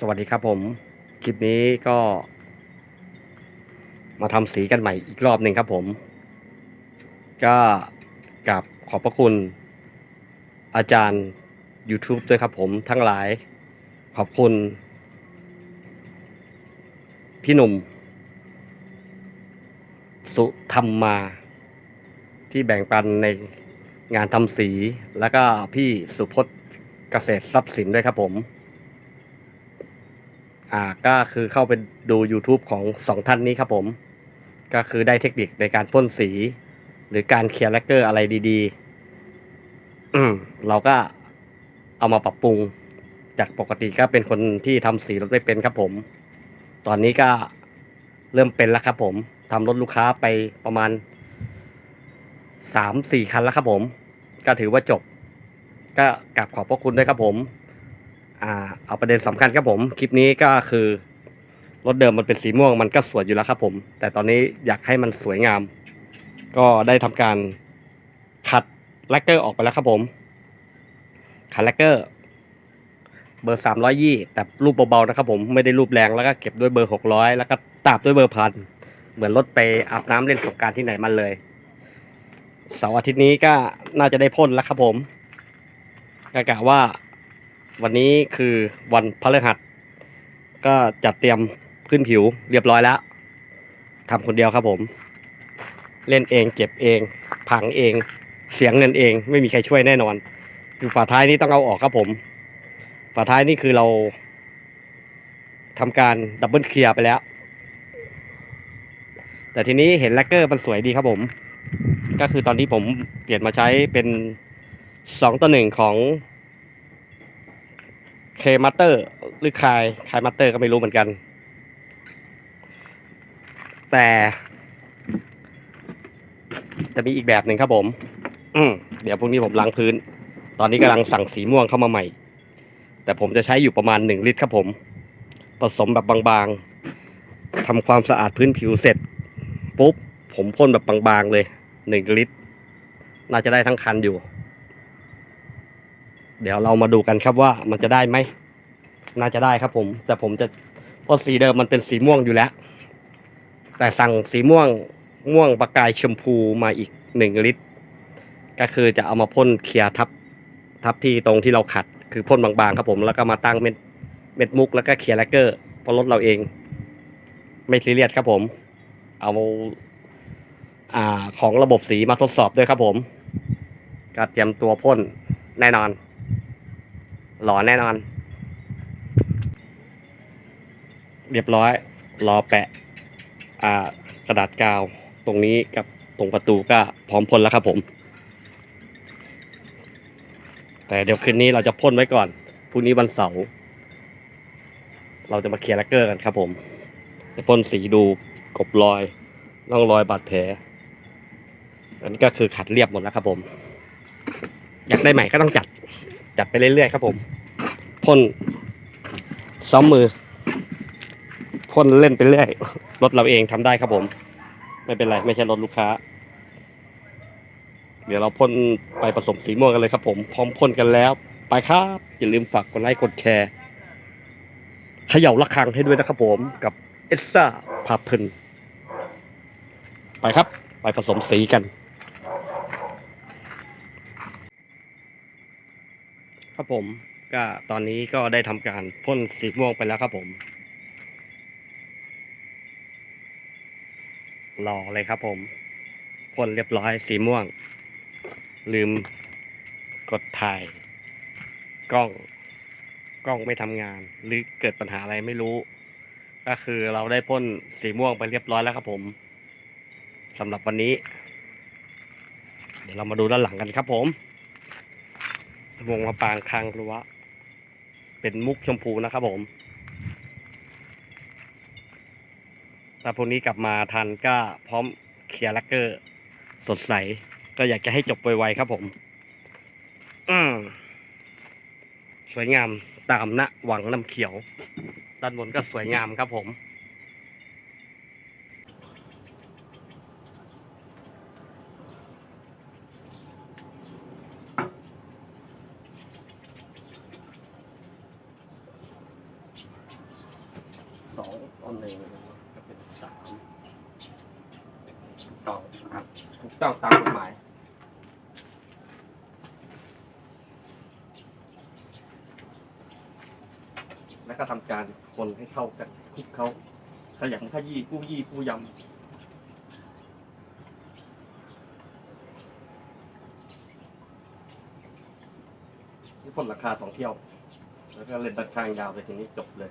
สวัสดีครับผม คลิปนี้ก็ มาทำสีกันใหม่อีกรอบหนึ่งครับผม ก็กับขอบพระคุณ อาจารย์ YouTube ด้วยครับผมทั้งหลาย ขอบคุณ พี่หนุ่ม สุธรรมมา ที่แบ่งปันในงานทำสี แล้วก็พี่สุพจน์เกษตรทรัพย์สินด้วยครับผม อ่าก็คือเข้าไปดู YouTube ของสองท่านนี้ครับผม ก็คือได้เทคนิคในการพ่นสี หรือการเคลียร์แลกเกอร์อะไรดีๆเราก็เอามาปรับปรุงจากปกติก็เป็นคนที่ทำสีรถไม่เป็นครับผม ตอนนี้ก็เริ่มเป็นแล้วครับผมทำรถลูกค้าไปประมาณสามสี่คันแล้วครับผม ก็ถือว่าจบ ก็กลับขอบพระคุณด้วยครับผม อ่าเอาประเด็นสำคัญครับผม คลิปนี้ก็คือรถเดิมมันเป็นสีม่วงมันก็สวยอยู่แล้วครับผม แต่ตอนนี้อยากให้มันสวยงาม ก็ได้ทำการขัดแลกเกอร์ออกไปแล้วครับผม ขัดแลกเกอร์ เบอร์สามร้อยยี่แต่รูปเบาๆนะครับผมไม่ได้รูปแรงแล้วก็เก็บด้วยเบอร์หกร้อยแล้วก็ตาบด้วยเบอร์พันเหมือนรถไปอาบน้ำเล่นสงการที่ไหนมันเลยเสาร์อาทิตย์นี้ก็น่าจะได้พ่นแล้วครับผมก็กะว่า วันนี้คือวันพฤหัส ก็จัดเตรียมขึ้นผิวเรียบร้อยแล้วทำคนเดียวครับผม เล่นเองเก็บเองพังเอง เสียงเงินเอง ไม่มีใครช่วยแน่นอน คือฝาท้ายนี้ต้องเอาออกครับผม ฝาท้ายนี่คือเราทำการดับเบิลเคลียร์ไปแล้ว แต่ทีนี้เห็นแลกเกอร์มันสวยดีครับผม ก็คือตอนนี้ผมเปลี่ยนมาใช้เป็นสองต่อหนึ่งของ เคมัตเตอร์หรือคายคายมัตเตอร์ก็ไม่รู้เหมือนกัน แต่ จะมีอีกแบบหนึ่งครับผม อืมเดี๋ยวพรุ่งนี้ผมล้างพื้น ตอนนี้กำลังสั่งสีม่วงเข้ามาใหม่ แต่ผมจะใช้อยู่ประมาณหนึ่งลิตรครับผม ผสมแบบบางๆทำความสะอาดพื้นผิวเสร็จปุ๊บผมพ่นแบบบางๆเลยหนึ่งลิตร น่าจะได้ทั้งคันอยู่ เดี๋ยวเรามาดูกันครับว่ามันจะได้ไหม น่าจะได้ครับผม แต่ผมจะเพราะสีเดิมมันเป็นสีม่วงอยู่แล้ว แต่สั่งสีม่วงม่วงประกายชมพูมาอีกหนึ่งลิตร ก็คือจะเอามาพ่นเคลียร์ทับทับที่ตรงที่เราขัด คือพ่นบางๆครับผม แล้วก็มาตั้งเม็ดเม็ดมุกแล้วก็เคลียร์แลกเกอร์เพราะรถเราเอง ไม่ซีเรียสครับผม เอาอ่าของระบบสีมาทดสอบด้วยครับผมก็เตรียมตัวพ่นแน่นอน หล่อแน่นอน เรียบร้อย รอแปะ อ่ากระดาษกาว ตรงนี้กับตรงประตูก็พร้อมพ่นแล้วครับผม แต่เดี๋ยวคืนนี้เราจะพ่นไว้ก่อนพรุ่งนี้วันเสาร์เราจะมาเคลียร์แลกเกอร์กันครับผมจะพ่นสีดูกบรอยร่องรอยบาดแผลอันนี้ก็คือขัดเรียบหมดแล้วครับผม อยากได้ใหม่ก็ต้องจัด จัดไปเรื่อยๆครับผมพ่นซ้อมมือพ่นเล่นไปเรื่อยรถเราเองทำได้ครับผม ไม่เป็นไรไม่ใช่รถลูกค้า เดี๋ยวเราพ่นไปผสมสีม่วงกันเลยครับผม พร้อมพ่นกันแล้ว ไปครับอย่าลืมฝากกดไลค์กดแชร์เขย่าระฆังให้ด้วยนะครับผมกับเอสซ่าพาเพลินไปครับ ไปผสมสีกัน ครับผมก็ตอนนี้ก็ได้ทำการพ่นสีม่วงไปแล้วครับผม รอเลยครับผมพ่นเรียบร้อยสีม่วง ลืมกดถ่ายกล้องกล้องไม่ทำงาน หรือเกิดปัญหาอะไรไม่รู้ ก็คือเราได้พ่นสีม่วงไปเรียบร้อยแล้วครับผมสำหรับวันนี้ เดี๋ยวเรามาดูด้านหลังกันครับผม วงมาปางคางรั้วเป็นมุกชมพูนะครับผมถ้าพวกนี้กลับมาทันก็พร้อมเคลียร์แลกเกอร์ สดใส ก็อยากจะให้จบไวๆครับผม อืมสวยงามตามนะหวังน้ำเขียว ด้านบนก็สวยงามครับผม ต้นหนึ่งก็เป็นสามถูก ต้องครับถูกต้องตามกฎหมายแล้วก็ทำการคนให้เข้ากันคลุกเขาขยำขยี้กู้ยี่กู้ยำนี่พ่นราคาสองเที่ยว แล้วก็เล่นดัดข้างยาวไปทีนี้จบเลย